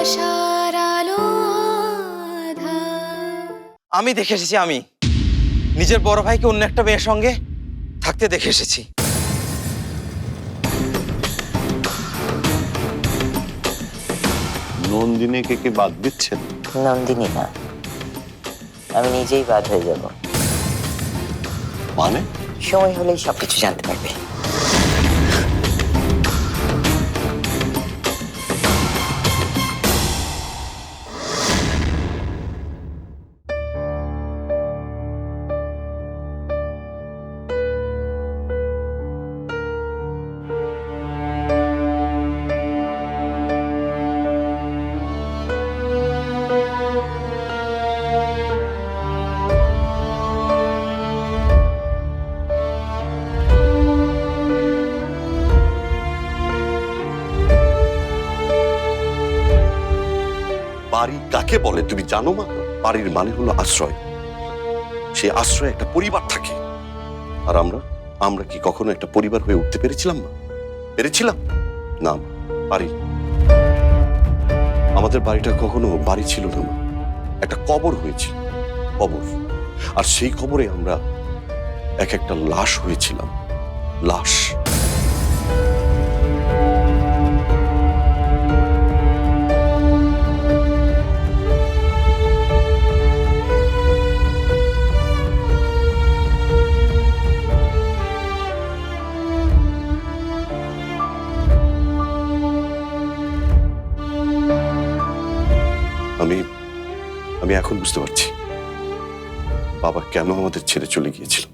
আশার আলো আমি দেখে এসেছি আমি। নিজের বড় ভাইকে অন্য একটা মেয়ের সঙ্গে থাকতে দেখে এসেছি। নন্দিনীকে কে বাদ দিচ্ছেন? নন্দিনী না। আমি নিজেই বাদ হয়ে যাব। মানে? সময় হলেই সবকিছু জানতে পারবে। বাড়ি কাকে বলে? তুমি জানো মা? বাড়ির মানে হলো আশ্রয়। সে আশ্রয় একটা পরিবার থাকে। আর আমরা আমরা কি কখনো একটা পরিবার হয়ে উঠতে পেরেছিলাম মা? পেরেছিলাম? না পারি আমাদের বাড়িটা কখনো বাড়ি ছিল না মা। একটা কবর হয়েছিল, কবর। আর সেই কবরে আমরা এক একটা লাশ হয়েছিলাম। লাশ। এখন বুঝতে পারছি বাবা কেন আমাদের ছেড়ে চলে গিয়েছিল।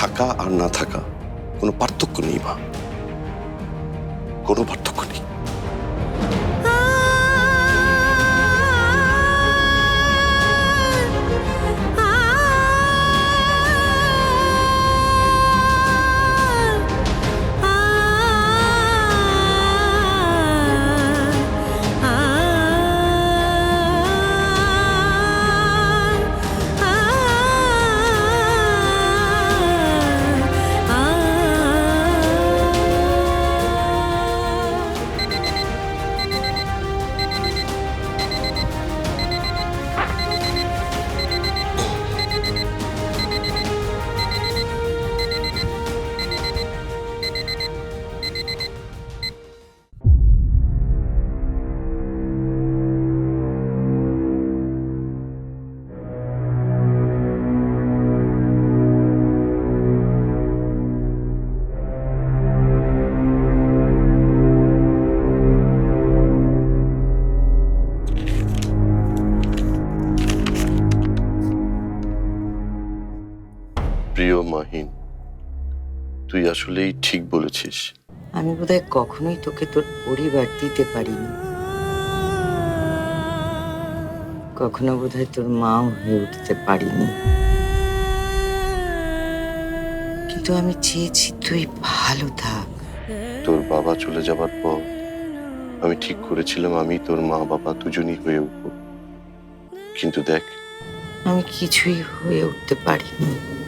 থাকা আর না থাকা কোনো পার্থক্য নেই বা কোনো পার্থক্য আসলেই ঠিক বলেছিস। আমি বোধহয় কখনোই তোকে তোর পরিবার দিতে পারিনি। কখনো বোধহয় তোর মাও হয়ে উঠতে পারিনি। কিন্তু আমি চেয়েছি তুই ভালো থাক। তোর বাবা চলে যাবার পর আমি ঠিক করেছিলাম আমি তোর মা বাবা দুজনই হয়ে উঠব। কিন্তু দেখ আমি কিছুই হয়ে উঠতে পারিনি।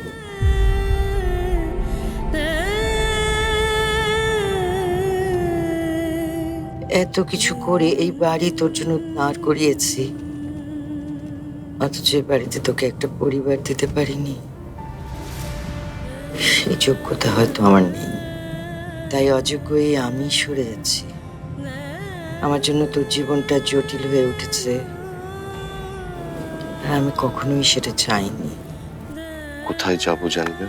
এত কিছু করে এই বাড়ি তোর জন্য দাঁড় করিয়েছি। অথচ এই বাড়িতে তোকে একটা পরিবার দিতে পারিনি। সেই যোগ্যতা হয়তো আমার নেই। তাই অযোগ্য অযোগ্যই আমি সরে যাচ্ছি। আমার জন্য তোর জীবনটা জটিল হয়ে উঠেছে। আমি কখনোই সেটা চাইনি। কোথায় যাব জানি না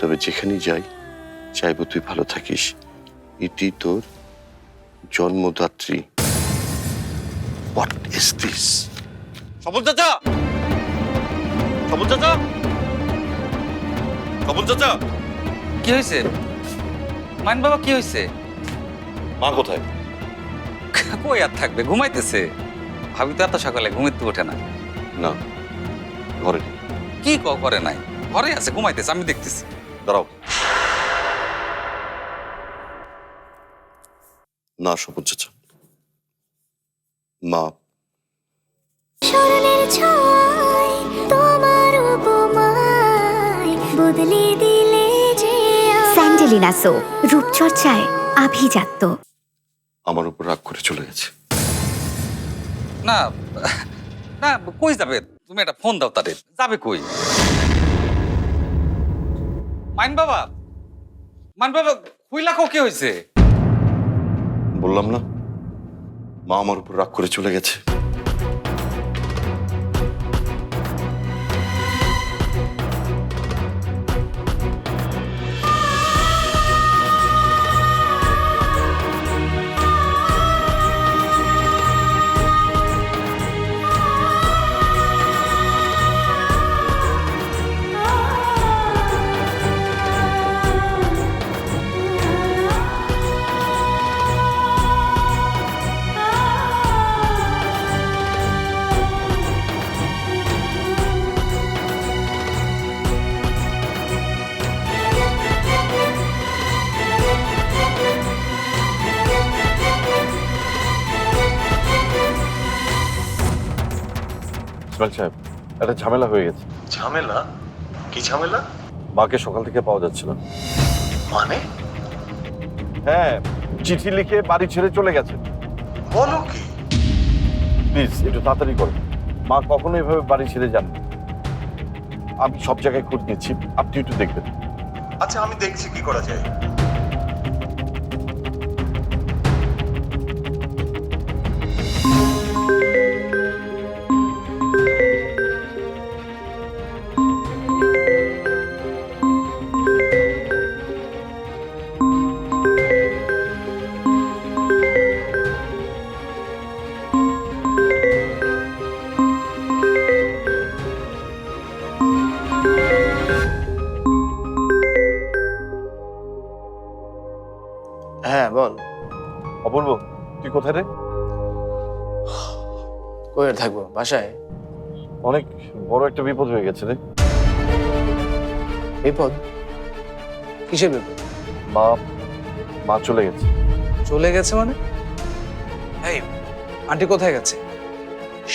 তবে যেখানেই যাই, চাইব তুই ভালো থাকিস। এটি তোর জন্মদাত্রী। হোয়াট ইজ দিস সবল চাচা! সবল চাচা! সবল চাচা! কি হয়েছে মাইন বাবা কি হয়েছে মা কোথায়? কই আর থাকবে? ঘুমাইতেছে। ভাবি তো এত সকালে ঘুমাইতে ওঠে না। না ঘরে কি ক করে নাই? ঘরে আছে ঘুমাইতেছে আমি দেখতেছি। দাঁড়াও। মা। স্মরণের ছয় তোমার উপমায় বদলে দিলে যে স্যান্ডেলিনা সো রূপচর্চায় আভিজাত্য। আমার উপর রাগ করে চলে গেছে। না না কই যাবে? তুমি একটা ফোন দাও তাদের। যাবে কই? মাইন বাবা মাইন বাবা খুইলা কো কি হয়েছে বললাম না? মা আমার উপর রাগ করে চলে গেছে। ইসমাইল সাহেব একটা ঝামেলা হয়ে গেছে। ঝামেলা? কি ঝামেলা? মাকে সকাল থেকে পাওয়া যাচ্ছে না। মানে? হ্যাঁ চিঠি লিখে বাড়ি ছেড়ে চলে গেছে। বলো কি? প্লিজ একটু তাড়াতাড়ি করুন মা কখনো এভাবে বাড়ি ছেড়ে যান। আমি সব জায়গায় খোঁজ নিচ্ছি। আপনি একটু দেখবেন। আচ্ছা আমি দেখছি কি করা যায়। কই আর থাকব বাসায়। অনেক বড় একটা বিপদ হয়ে গেছে রে। বিপদ? কিসের বিপদ? মা মা চলে গেছে। চলে গেছে মানে? এই আন্টি কোথায় গেছে?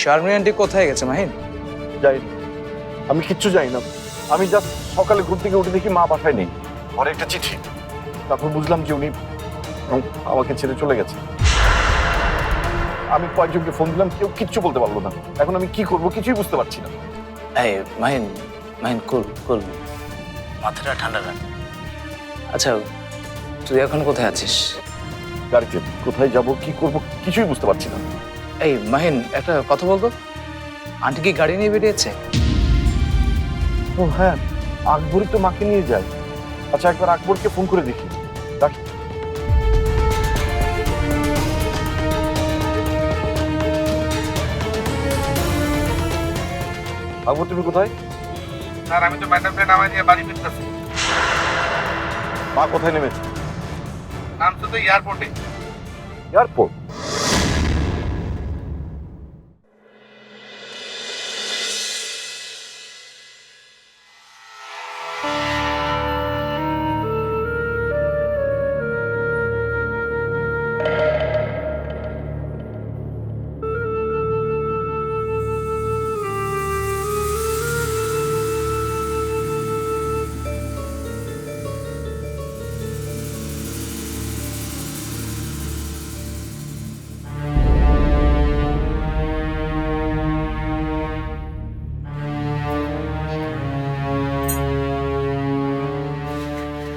শারমিন আন্টি কোথায় গেছে মাহিন? যাই আমি কিচ্ছু যাই না আমি জাস্ট সকালে ঘুম থেকে উঠে দেখি মা বাসায় নেই। ঘরে একটা চিঠি। তারপর বুঝলাম যে উনি আমাকে ছেড়ে চলে গেছে। আমি কয়েকজনকে ফোন দিলাম কেউ কিচ্ছু বলতে পারল না। এখন আমি কি করব কিছুই বুঝতে পারছি না। এই মাহিন মাহিন কুল কুল মাথাটা ঠান্ডা রাখ। আচ্ছা তুই এখন কোথায় আছিস? গাড়িতে। কোথায় যাব কি করব কিছুই বুঝতে পারছি না। এই মাহিন একটা কথা বলতো? আন্টি কি গাড়ি নিয়ে বেরিয়েছে? ও হ্যাঁ আকবরই তো মাকে নিয়ে যায়। আচ্ছা একবার আকবরকে ফোন করে দেখি। আকবর তুমি কোথায়? স্যার আমি তো ম্যাডামকে নামাই নিয়ে বাড়ি ফিরতেছি। মা কোথায় নেমেছে? নাম তো এয়ারপোর্টে এয়ারপোর্ট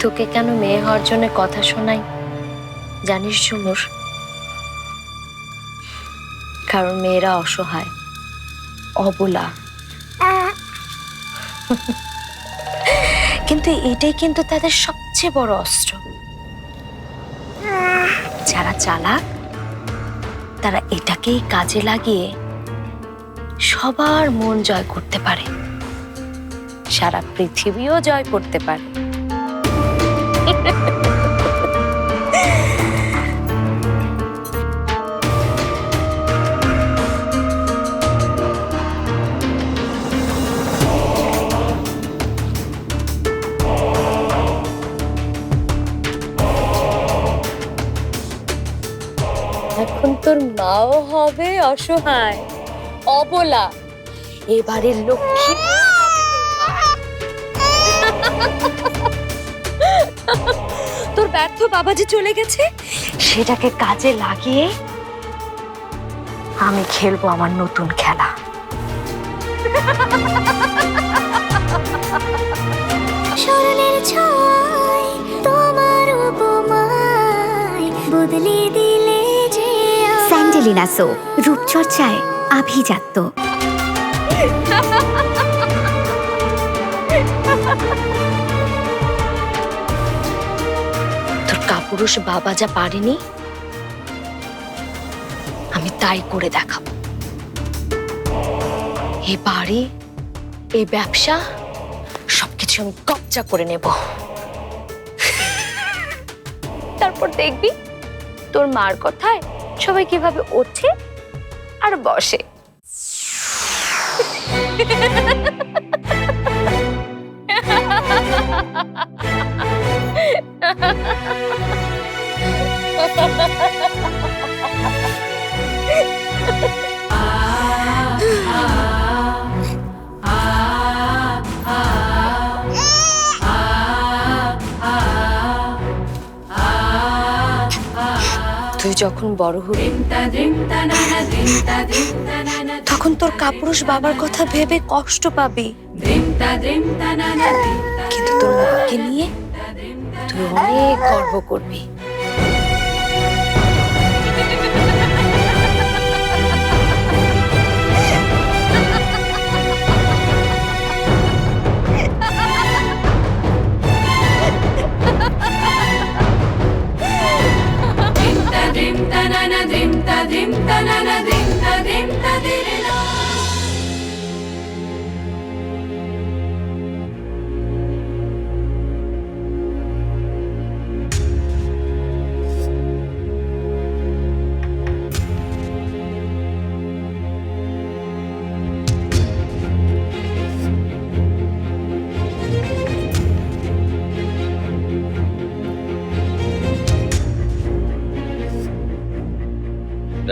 তোকে কেন মেয়ে হওয়ার জন্য কথা শোনাই? জানিস ঝুমুর কারণ মেয়েরা অসহায়, অবলা। কিন্তু এটাই কিন্তু তাদের সবচেয়ে বড় অস্ত্র। যারা চালাক, তারা এটাকেই কাজে লাগিয়ে সবার মন জয় করতে পারে। সারা পৃথিবীও জয় করতে পারে। মাও হবে অসহায়। অবলা এবারে লক্ষ্মী। তোর ব্যর্থ বাবা যে চলে গেছে, সেটাকে কাজে লাগিয়ে আমি খেলব আমার নতুন খেলা। স্যান্ডেলিনা সো রূপচর্চায় আভিজাত্য। তোর কাপুরুষ বাবা যা পারেনি, আমি তাই করে দেখাবো। এ বাড়ি এই ব্যবসা, সবকিছু আমি কবজা করে নেব। তারপর দেখবি, তোর মার কথায় সবাই কীভাবে ওঠে আর বসে। তুই যখন বড় হবি তখন তোর কাপুরুষ বাবার কথা ভেবে কষ্ট পাবি। কিন্তু তোর মাকে নিয়ে তুই অনেক গর্ব করবি। dim da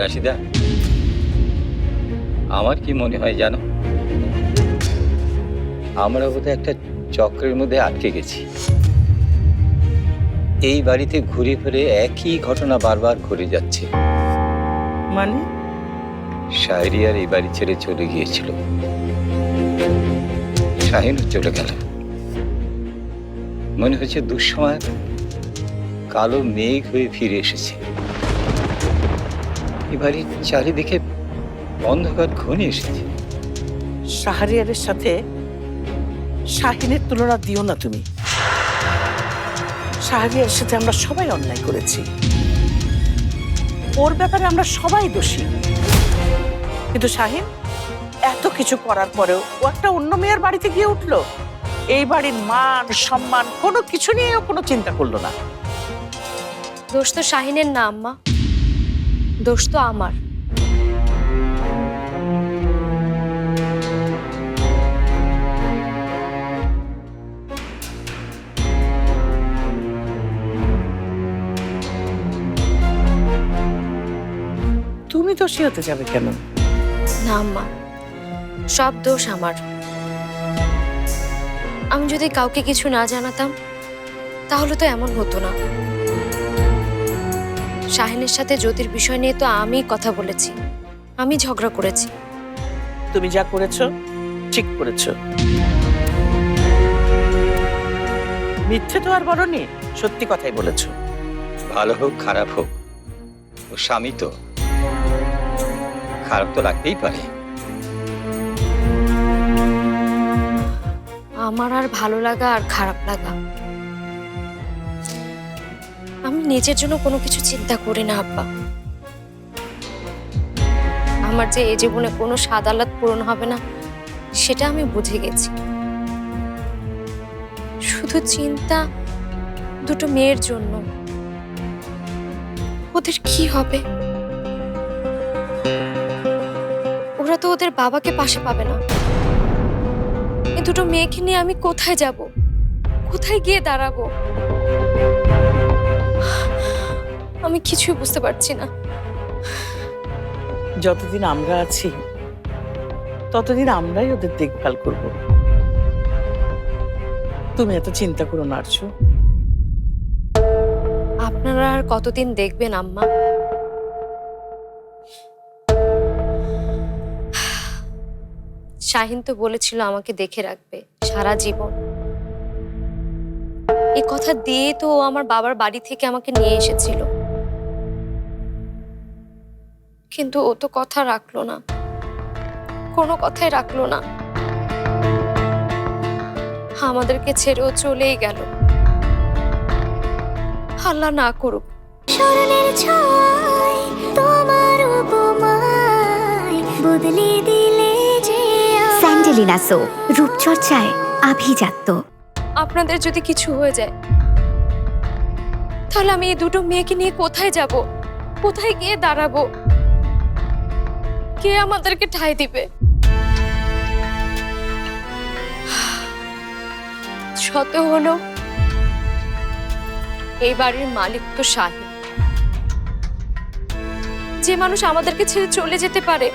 রাশিদা আমার কি মনে হয় জানো? আমরা বোধহয় একটা চক্রের মধ্যে আটকে গেছি। এই বাড়িতে ঘুরে ফিরে একই ঘটনা বারবার ঘুরে যাচ্ছে। মানে? শাহরিয়ার এই বাড়ি ছেড়ে চলে গিয়েছিল। শাহিনও চলে গেল। মনে হচ্ছে দুঃসময় কালো মেঘ হয়ে ফিরে এসেছে। এই বাড়ির চারিদিকে অন্ধকার ঘনিয়ে এসেছে। শাহরিয়ারের সাথে শাহিনের তুলনা দিও না তুমি। শাহরিয়ারের সাথে আমরা সবাই অন্যায় করেছি। ওর ব্যাপারে আমরা সবাই দোষী। কিন্তু শাহিন এত কিছু করার পরেও ও একটা অন্য মেয়ের বাড়িতে গিয়ে উঠল। এই বাড়ির মান সম্মান কোনো কিছু নিয়ে কোনো চিন্তা করল না। দোষ তো শাহিনের না আম্মা। দোষ তো আমার। তুমি দোষী হতে যাবে কেন? না আম্মা সব দোষ আমার। আমি যদি কাউকে কিছু না জানাতাম তাহলে তো এমন হতো না। শাহিনের সাথে জ্যোতির বিষয় নিয়ে তো আমি কথা বলেছি। আমি ঝগড়া করেছি। তুমি যা করেছ ঠিক করেছ। মিথ্যে তো আর বলনি সত্যি কথাই বলেছ। ভালো হোক খারাপ হোক ও স্বামী তো। খারাপ তো লাগতেই পারে। আমার আর ভালো লাগা আর খারাপ লাগা। আমি নিজের জন্য কোনো কিছু চিন্তা করি না, আব্বা। আমার যে এই জীবনে কোনো স্বাদ আহ্লাদ পূরণ হবে না, সেটা আমি বুঝে গেছি। শুধু চিন্তা দুটো মেয়ের জন্য। ওদের কি হবে? ওরা তো ওদের বাবাকে পাশে পাবে না। এই দুটো মেয়েকে নিয়ে আমি কোথায় যাব? কোথায় গিয়ে দাঁড়াবো? আমি কিছুই বুঝতে পারছি না। যতদিন আমরা আছি ততদিন আমরাই ওদের দেখভাল করব। তুমি এত চিন্তা করো না আরছো আপনারা আর কতদিন দেখবেন আম্মা? শাহিন তো বলেছিল আমাকে দেখে রাখবে সারা জীবন। এই কথা দিয়ে তো আমার বাবার বাড়ি থেকে আমাকে নিয়ে এসেছিল। কিন্তু ও তো কথা রাখল না। কোনো কথাই রাখল না। আমাদেরকে ছেড়েও চলেই গেল। হাল্লা না করুক। স্মরণের ছয় তোমার উপমায় বদলে দিলে যে স্যান্ডেলিনা সো রূপচর্চায় আভিজাত্য। আপনাদের যদি কিছু হয়ে যায় তাহলে আমি এই দুটো মেয়েকে নিয়ে কোথায় যাব? কোথায় গিয়ে দাঁড়াবো? কে আমাদেরকে ঠাঁই দিবে? শত হলো, এই বাড়ির মালিক তো শাহিন যে মানুষ আমাদেরকে ছেড়ে চলে যেতে পারে,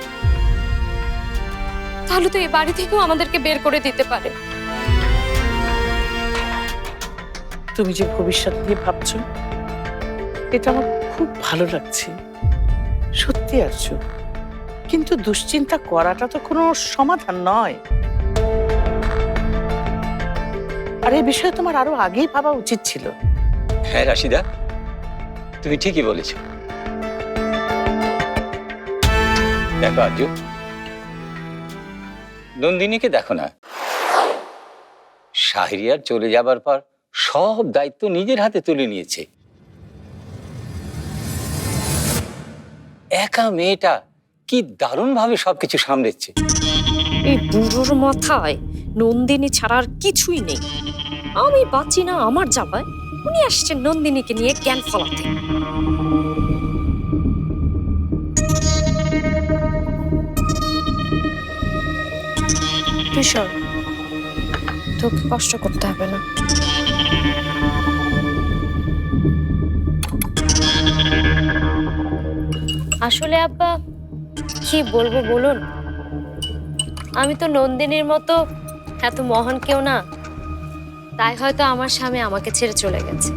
তাহলে তো এই বাড়ি থেকেও আমাদেরকে বের করে দিতে পারে। তুমি যে ভবিষ্যৎ নিয়ে ভাবছ, এটা আমার খুব ভালো লাগছে। সত্যি আরশু কিন্তু দুশ্চিন্তা করাটা তো কোনো সমাধান নয়। আর এই বিষয়ে তোমার আরও আগেই ভাবা উচিত ছিল। হ্যাঁ রাশিদা, তুমি ঠিকই বলেছ। দেখো আর্য নন্দিনীকে দেখো না। শাহরিয়ার চলে যাবার পর সব দায়িত্ব নিজের হাতে তুলে নিয়েছে। একা মেয়েটা কি দারুণ ভাবে সবকিছু সামলেছে। এই বুড়োর মাথায় নন্দিনী ছাড়া আর কিছুই নেই। আমি বাঁচি না আমার যাবায় উনি আসছেন নন্দিনীকে নিয়ে জ্ঞান ফলাতে। কিশোর তোকে কষ্ট করতে হবে না। আসলে আব্বা কি বলব বলুন? আমি তো নন্দিনীর মতো এত মহান কেউ না। তাই হয়তো আমার স্বামী আমাকে ছেড়ে চলে গেছে।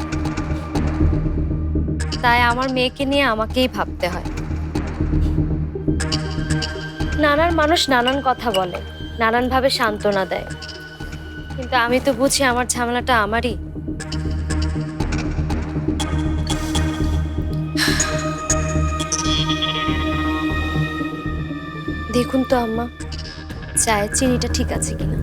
তাই আমার মেয়েকে নিয়ে আমাকেই ভাবতে হয়। নানান মানুষ নানান কথা বলে, নানানভাবে সান্ত্বনা দেয়। কিন্তু আমি তো বুঝি আমার ঝামেলাটা আমারই। দেখুন তো আম্মা। চায়ের চিনিটা ঠিক আছে কিনা।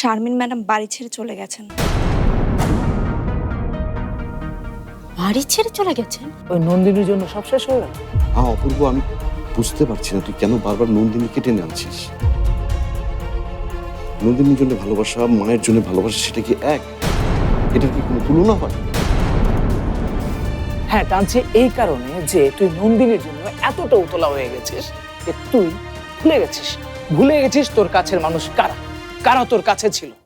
শারমিন ম্যাডাম বাড়ি ছেড়ে চলে গেছেন। বাড়ি ছেড়ে চলে গেছেন? ওই নন্দিনীর জন্য সব শেষ হয়ে গেল। হ্যাঁ অপূর্ব আমি বুঝতে পারছি না তুই কেন বারবার নন্দিনীকে টেনে আনছিস? নন্দিনীর জন্য ভালোবাসা মায়ের জন্য ভালোবাসা সেটা কি এক? এটার কি কোনো তুলনা হয়? হ্যাঁ টানছে এই কারণে যে তুই নন্দিনীর জন্য এতটা উতলা হয়ে গেছিস যে তুই ভুলে গেছিস। ভুলে গেছিস তোর কাছের মানুষ কারা? কারা তোর কাছে ছিল?